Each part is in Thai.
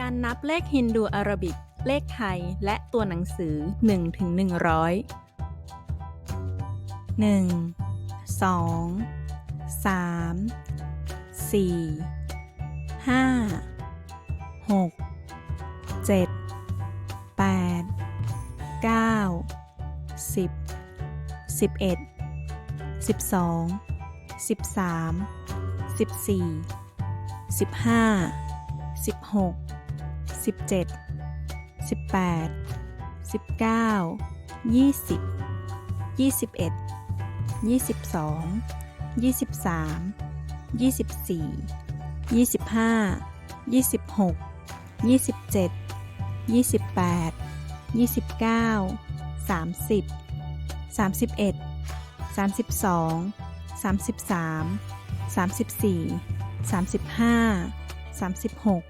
การนับเลขฮินดูอาราบิก เลขไทย และตัวหนังสือ1ถึง100 1 2 3 4 5 6 7 8 9 10 11 12 13 14 15 16 17 18 19 20 21 22 23 24 25 26 27 28 29 30 31 32 33 34 35 36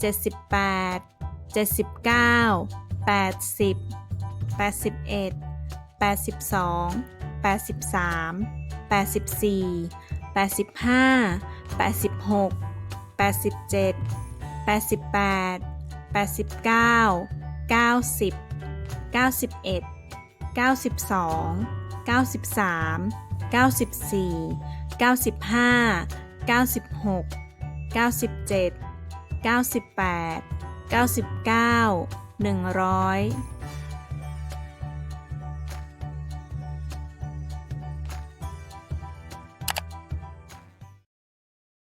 78 79 80 81 82 83 84 85 86 87 88 89 90 91 92 93 94 95 96 97 98 99 100